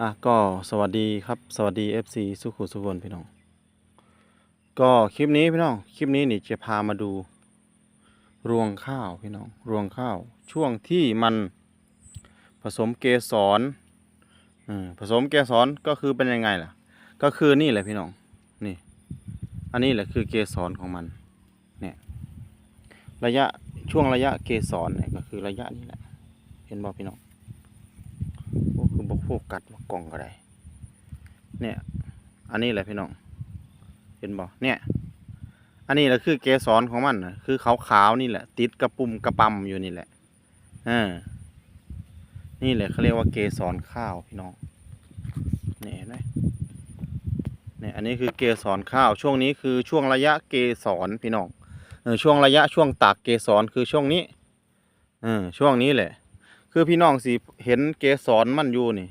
อะก็สวัสดีครับสวัสดี FC สุขุสุคนพี่น้อง ก็คลิปนี้พี่น้องคลิปนี้นี่จะพามาดู รวงข้าวพี่น้องรวงข้าว ช่วงที่มันผสมเกสรผสมเกสรก็คือเป็นยังไงล่ะ ก็คือนี่แหละพี่น้องนี่ อันนี้แหละคือเกสรของมันเนี่ยระยะช่วงระยะเกสรเนี่ยก็คือระยะนี้แหละเห็นบ่พี่น้อง โฟกัสว่ากล่องก็ได้เนี่ย อันนี้แหละพี่น้อง เห็นบ่เนี่ย อันนี้แหละคือเกสรของมันนะคือขาวๆนี่แหละ ติดกระปุ่มกระปำอยู่นี่แหละอ่านี่แหละเขาเรียกว่าเกสรข้าวพี่น้องเนี่ยเห็นไหมเนี่ยอันนี้คือเกสรข้าวช่วงนี้คือช่วงระยะเกสรพี่น้องช่วงระยะช่วงตากเกสรคือช่วงนี้อช่วงนี้แหละ คือพี่น้องสิเห็นเกสรมันอยู่นี่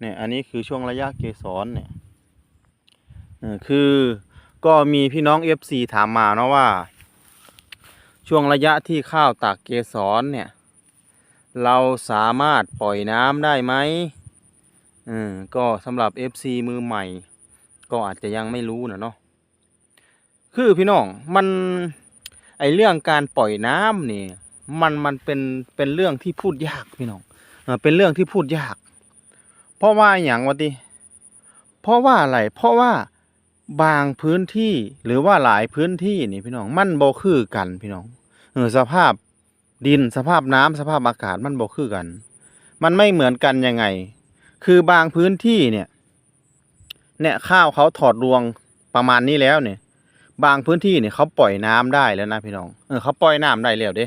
เนี่ย อันนี้คือช่วงระยะเกสรเนี่ยคือก็มีพี่น้อง FC ถามมาเนาะว่า ช่วงระยะที่ข้าวตากเกสรเนี่ย เราสามารถปล่อยน้ำได้ไหมอืมก็สำหรับ FC มือใหม่ ก็อาจจะยังไม่รู้นะเนาะคือพี่น้องมันไอเรื่องการปล่อยน้ำนี่ มันมันเป็นเป็นเรื่องที่พูดยากพี่น้องเออเป็นเรื่องที่พูดยาก เพราะว่าอย่างวะติเพราะว่าอะไรเพราะว่าบางพื้นที่หรือว่าหลายพื้นที่นี่พี่น้องมันบ่คือกันพี่น้องเออสภาพดินสภาพน้ำสภาพอากาศมันบ่คือกัน มันไม่เหมือนกันยังไง คือบางพื้นที่เนี่ย เนี่ยข้าวเขาถอดรวงประมาณนี้แล้วเนี่ย บางพื้นที่เนี่ยเขาปล่อยน้ำได้แล้วนะพี่น้องเออเขาปล่อยน้ำได้แล้วเด้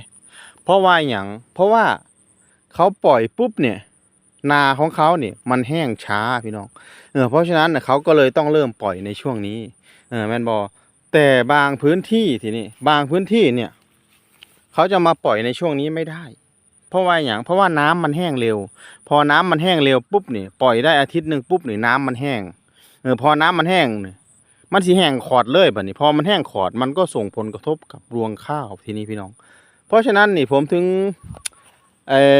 เพราะว่าอย่างเพราะว่าเขาปล่อยปุ๊บเนี่ยนาของเขาเนี่ยมันแห้งช้าพี่น้องเออเพราะฉะนั้นเขาก็เลยต้องเริ่มปล่อยในช่วงนี้เออแมนบอแต่บางพื้นที่ทีนี้บางพื้นที่เนี่ยเขาจะมาปล่อยในช่วงนี้ไม่ได้ เพราะว่าอย่างเพราะว่าน้ำมันแห้งเร็ว พอน้ำมันแห้งเร็วปุ๊บเนี่ยปล่อยได้อาทิตย์หนึ่งปุ๊บเนี่ยน้ำมันแห้งเออพอน้ำมันแห้งเนี่ยมันสิแห้งขอดเลยแบบนี้พอมันแห้งขอดมันก็ส่งผลกระทบกับรวงข้าวทีนี้พี่น้อง เพราะฉะนั้นนี่ผมถึง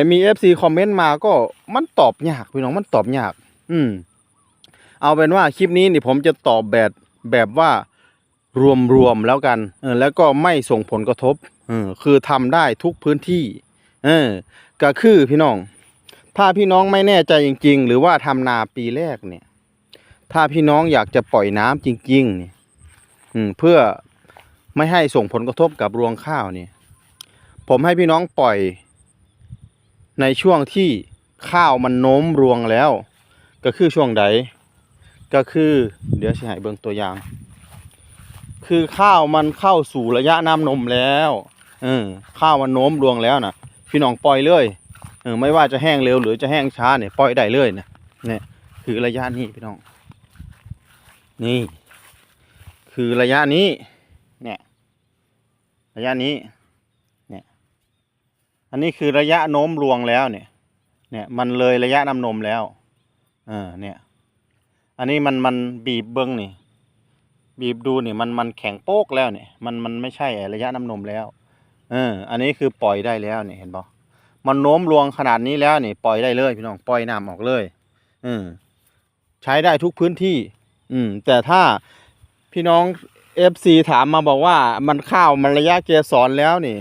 มีเอฟซีคอมเมนต์มาก็มันตอบยากพี่น้องมันตอบยาก อืม เอาเป็นว่าคลิปนี้นี่ผมจะตอบแบบแบบว่ารวมๆแล้วกันเออแล้วก็ไม่ส่งผลกระทบเออคือทำได้ทุกพื้นที่ เออ ก็คือพี่น้อง ถ้าพี่น้องไม่แน่ใจจริง ๆ หรือว่าทำนาปีแรกเนี่ย ถ้าพี่น้องอยากจะปล่อยน้ำจริง ๆ เนี่ย อืม เพื่อไม่ให้ส่งผลกระทบกับรวงข้าวเนี่ย ผมให้พี่น้องปล่อย ในช่วงที่ข้าวมันโน้มรวงแล้ว ก็คือช่วงใดก็คือเดี๋ยวสิให้เบิ่งตัวอย่าง คือข้าวมันเข้าสู่ระยะน้ำนมแล้วเออข้าวมันโน้มรวงแล้วนะพี่น้องปล่อยเลยเออไม่ว่าจะแห้งเร็วหรือจะแห้งช้าเนี่ยปล่อยได้เลยนะเนี่ยคือระยะนี้พี่น้อง นี่ คือระยะนี้ เนี่ย ระยะนี้ อันนี้คือระยะโน้มรวงแล้วเนี่ย เนี่ยมันเลยระยะน้ำนมแล้วเออเนี่ย อันนี้มันมันบีบเบิ้งนี่ บีบดูนี่มันมันแข็งโป๊กแล้วเนี่ย มันมันไม่ใช่ระยะน้ำนมแล้ว เออ อันนี้คือปล่อยได้แล้วเนี่ยเห็นปะมันโน้มรวงขนาดนี้แล้วนี่ปล่อยได้เลยพี่น้องปล่อยน้ำออกเลย อืมใช้ได้ทุกพื้นที่ อืม แต่ถ้าพี่น้องเอฟซีถามมาบอกว่ามันข้าวมันระยะเกสรแล้วนี่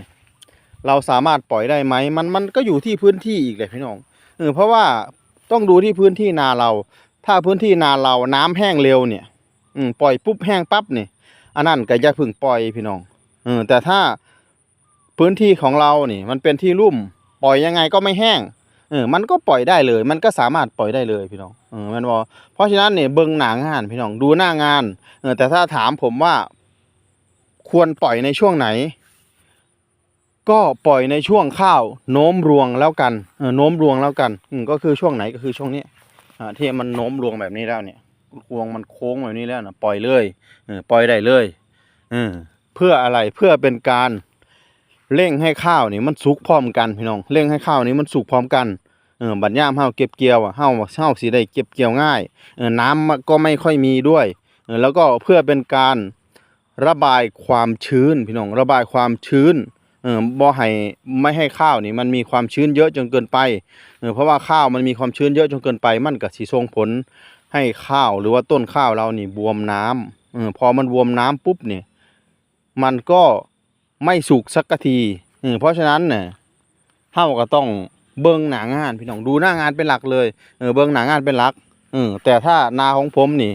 เราสามารถปล่อยได้ไหมมันมันก็อยู่ที่พื้นที่อีกเลยพี่น้องเออเพราะว่าต้องดูที่พื้นที่นาเรา ถ้าพื้นที่นาเราน้ำแห้งเร็วเนี่ย อืมปล่อยปุ๊บแห้งปั๊บเนี่ยอันนั้นก็อย่าเพึ่งปล่อยพี่น้องเออแต่ถ้าพื้นที่ของเราเนี่ยมันเป็นที่ลุ่ม ปล่อยยังไงก็ไม่แห้งเออมันก็ปล่อยได้เลย มันก็สามารถปล่อยได้เลยพี่น้องเออแมันบอกเพราะฉะนั้นเนี่ยเบิ่งหนางานพี่น้องดูหน้างานเออแต่ถ้าถามผมว่า ควรปล่อยในช่วงไหน ก็ปล่อยในช่วงข้าวโน้มรวงแล้วกันเออโน้มรวงแล้วกันอืมก็คือช่วงไหนก็คือช่วงนี้อ่าที่มันโน้มรวงแบบนี้แล้วเนี่ยรวงมันโค้งแบบนี้แล้วนะปล่อยเลยเออปล่อยได้เลยเออเพื่ออะไรเพื่อเป็นการเร่งให้ข้าวนี่มันสุกพร้อมกันพี่น้องเร่งให้ข้าวนี้มันสุกพร้อมกันเออบัดย่ามเฮาเก็บเกี่ยวอะเฮาเฮาสิได้เก็บเกี่ยวง่ายเออน้ำมันก็ไม่ค่อยมีด้วยเออแล้วก็เพื่อเป็นการระบายความชื้นพี่น้องระบายความชื้น บ่ให้ไม่ให้ข้าวนี่มันมีความชื้นเยอะจนเกินไปเพราะว่าข้าวมันมีความชื้นเยอะจนเกินไป มันก็สิส่งผลให้ข้าวหรือว่าต้นข้าวเรานี่บวมน้ำเออพอมันบวมน้ำปุ๊บเนี่ยมันก็ไม่สุกสักทีเออเพราะฉะนั้นเนี่ยเฮาก็ต้องเบิ่งหนางานพี่น้องดูหน้างานเป็นหลักเลยเออเบิ่งหนางานเป็นหลักเออแต่ถ้านาของผมนี่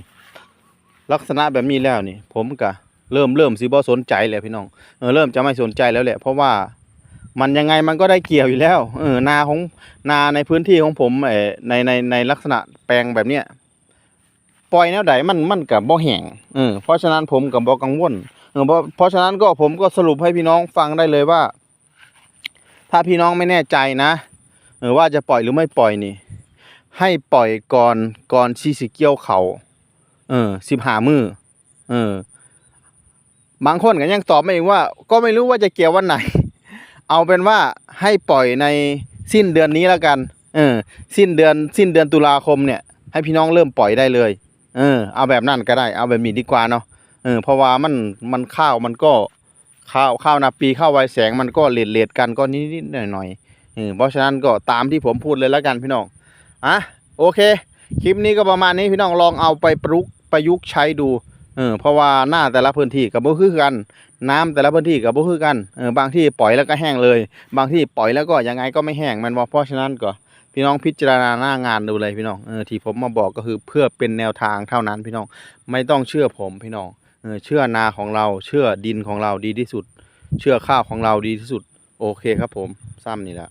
ลักษณะแบบนี้แล้วนี่ ผมก็ เริ่มเริ่มสิบ่สนใจแล้วพี่น้องเออเริ่มจะไม่สนใจแล้วแหละเพราะว่ามันยังไงมันก็ได้เกี่ยวอยู่แล้วเออนาของนาในพื้นที่ของผมเออในในในลักษณะแปลงแบบเนี้ยปล่อยแนวใดมันมันกับบ่แห้งเออเพราะฉะนั้นผมกับบ่กังวลเออเพราะเพราะฉะนั้นก็ผมก็สรุปให้พี่น้องฟังได้เลยว่า ถ้าพี่น้องไม่แน่ใจนะเออว่าจะปล่อยหรือไม่ปล่อยนี่ ให้ปล่อยก่อนก่อนที่สิเกี่ยวเขาเออสิบหามือเออ บางคนก็ยังตอบไม่เองว่า ก็ไม่รู้ว่าจะเกี่ยววันไหน เอาเป็นว่าให้ปล่อยในสิ้นเดือนนี้แล้วกัน เออ สิ้นเดือนสิ้นเดือนตุลาคมเนี่ย ให้พี่น้องเริ่มปล่อยได้เลย เออ เอาแบบนั้นก็ได้ เอาแบบนี้ดีกว่าเนาะ เออ เพราะว่ามันมันข้าวมันก็ข้าวข้าวนาปีข้าวไวแสงมันก็เลดเลดกันก็นิดนิดหน่อยหน่อยๆเออเพราะฉะนั้นก็ตามที่ผมพูดเลยแล้วกันพี่น้อง อะโอเค คลิปนี้ก็ประมาณนี้พี่น้องลองเอาไปปรุกประยุกต์ใช้ดู เออเพราะว่าหน้าแต่ละพื้นที่กับบ่คือกัน น้ำแต่ละพื้นที่กับบ่คือกันเออบางที่ปล่อยแล้วก็แห้งเลย บางที่ปล่อยแล้วก็ยังไงก็ไม่แห้งมันบอกเพราะฉะนั้นก็พี่น้องพิจารณาหน้างานดูเลยพี่น้องเออที่ผมมาบอกก็คือเพื่อเป็นแนวทางเท่านั้นพี่น้องไม่ต้องเชื่อผมพี่น้องเออเชื่อนาของเราเชื่อดินของเราดีที่สุด เชื่อข้าวของเราดีที่สุด โอเคครับผมซ้ำนี่แหละ